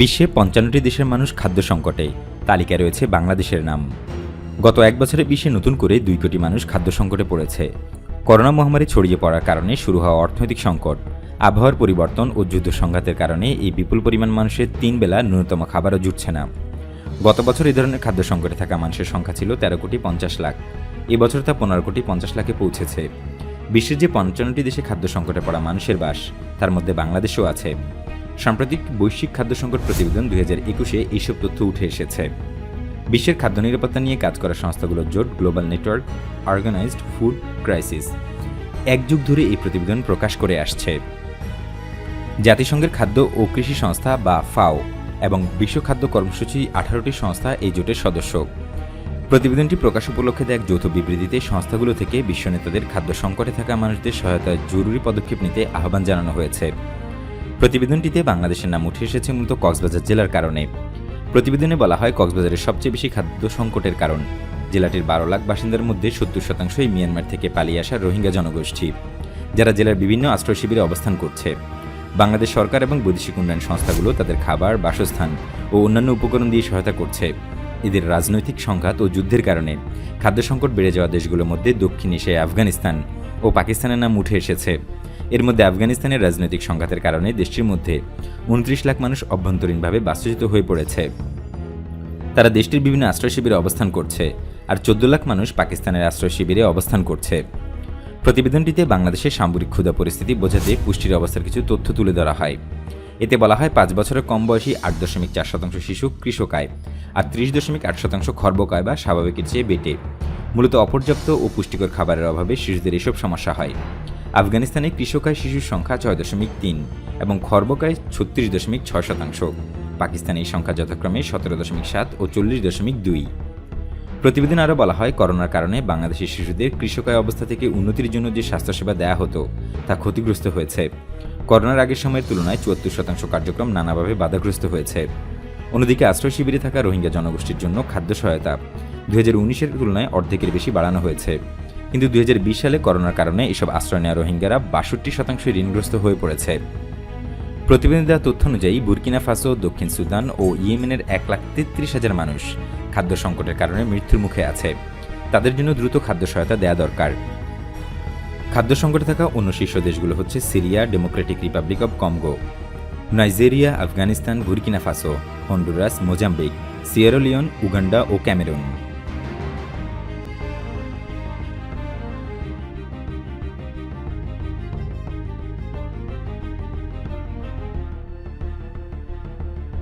বিশ্বে পঞ্চান্নটি দেশের মানুষ খাদ্য সংকটে। তালিকায় রয়েছে বাংলাদেশের নাম। গত এক বছরে বিশ্বে নতুন করে দুই কোটি মানুষ খাদ্য সংকটে পড়েছে। করোনা মহামারী ছড়িয়ে পড়ার কারণে শুরু হওয়া অর্থনৈতিক সংকট, আবহাওয়ার পরিবর্তন ও যুদ্ধ সংঘাতের কারণে এই বিপুল পরিমাণ মানুষের তিন বেলা ন্যূনতম খাবারও জুটছে না। গত বছর এই ধরনের খাদ্য সংকটে থাকা মানুষের সংখ্যা ছিল তেরো কোটি পঞ্চাশ লাখ। এবছর তা পনেরো কোটি পঞ্চাশ লাখে পৌঁছেছে। বিশ্বের যে পঞ্চান্নটি দেশে খাদ্য সংকটে পড়া মানুষের বাস, তার মধ্যে বাংলাদেশও আছে। সাম্প্রতিক বৈশ্বিক খাদ্য সংকট প্রতিবেদন দুই হাজার একুশে এইসব তথ্য উঠে এসেছে। বিশ্বের খাদ্য নিরাপত্তা নিয়ে কাজ করা সংস্থাগুলোর জোট, global network, organized food crisis. এক যুগ ধরে এই প্রতিবেদন প্রকাশ করে আসছে। জাতিসংঘের খাদ্য ও কৃষি সংস্থা বা ফাও এবং বিশ্ব খাদ্য কর্মসূচি আঠারোটি সংস্থা এই জোটের সদস্য। প্রতিবেদনটি প্রকাশ উপলক্ষে দেয় এক যৌথ বিবৃতিতে সংস্থাগুলো থেকে বিশ্ব নেতাদের খাদ্য সংকটে থাকা মানুষদের সহায়তায় জরুরি পদক্ষেপ নিতে আহ্বান জানানো হয়েছে। প্রতিবেদনটিতে বাংলাদেশের নাম উঠে এসেছে মূলত কক্সবাজার জেলার কারণে। প্রতিবেদনে বলা হয় কক্সবাজারের সবচেয়ে বেশি খাদ্য সংকটের কারণ। জেলাটির বারো লাখ বাসিন্দার মধ্যে সত্তর শতাংশই মিয়ানমার থেকে পালিয়ে আসা রোহিঙ্গা জনগোষ্ঠী, যারা জেলার বিভিন্ন আশ্রয় শিবিরে অবস্থান করছে। বাংলাদেশ সরকার এবং বৈদেশিক উন্নয়ন সংস্থাগুলো তাদের খাবার, বাসস্থান ও অন্যান্য উপকরণ দিয়ে সহায়তা করছে। এদের রাজনৈতিক সংঘাত ও যুদ্ধের কারণে খাদ্য সংকট বেড়ে যাওয়া দেশগুলোর মধ্যে দক্ষিণ এশিয়ায় আফগানিস্তান ও পাকিস্তানের নাম উঠে এসেছে। এর মধ্যে আফগানিস্তানের রাজনৈতিক সংঘাতের কারণে দেশটির মধ্যে উনত্রিশ লাখ মানুষ অভ্যন্তরীণভাবে বাস্তুচ্যুত হয়ে পড়েছে। তারা দেশটির বিভিন্ন আশ্রয় শিবিরে অবস্থান করছে আর চোদ্দ লাখ মানুষ পাকিস্তানের আশ্রয় শিবিরে অবস্থান করছে। প্রতিবেদনটিতে বাংলাদেশের সামরিক ক্ষুদা পরিস্থিতি বোঝাতে পুষ্টির অবস্থার কিছু তথ্য তুলে ধরা হয়। এতে বলা হয়, পাঁচ বছরের কম বয়সী আট দশমিক চার শতাংশ শিশু কৃষকায় আর ত্রিশ দশমিক আট শতাংশ খর্বকায় বা স্বাভাবিকের চেয়ে বেটে। মূলত অপর্যাপ্ত ও পুষ্টিকর খাবারের অভাবে শিশুদের এসব সমস্যা হয়। আফগানিস্তানে কৃষকায় শিশুর সংখ্যা ছয় দশমিক তিন এবং খর্বকায় ছত্রিশ দশমিক ছয় শতাংশ। পাকিস্তানে এই সংখ্যা যথাক্রমে সতেরো দশমিক সাত ও চল্লিশ দশমিক দুই। প্রতিবেদন আরও বলা হয়, করোনার কারণে বাংলাদেশের শিশুদের কৃষকায় অবস্থা থেকে উন্নতির জন্য যে স্বাস্থ্যসেবা দেয়া হতো, তা ক্ষতিগ্রস্ত হয়েছে। করোনার আগের সময়ের তুলনায় চুয়াত্তর শতাংশ কার্যক্রম নানাভাবে বাধাগ্রস্ত হয়েছে। অন্যদিকে আশ্রয় শিবিরে থাকা রোহিঙ্গা জনগোষ্ঠীর জন্য খাদ্য সহায়তা দু হাজার উনিশের তুলনায় অর্ধেকের বেশি বাড়ানো হয়েছে। কিন্তু দুই সালে করোনার কারণে এসব আশ্রয় নেওয়া রোহিঙ্গারা বাষট্টি শতাংশ ঋণগ্রস্ত হয়ে পড়েছে। প্রতিবেদন দেওয়া তথ্য অনুযায়ী, বুরকিনা ফাসো, দক্ষিণ সুদান ও ইয়েমেনের এক লাখ তেত্রিশ হাজার মানুষ খাদ্য সংকটের কারণে মৃত্যুর মুখে আছে। তাদের জন্য দ্রুত খাদ্য সহায়তা দেয়া দরকার। খাদ্য সংকটে থাকা অন্য শীর্ষ দেশগুলো হচ্ছে Syria, democratic republic of Congo Nigeria, Afghanistan, Burkina Faso, Honduras, Mozambique Sierra Leone Uganda O Cameroon.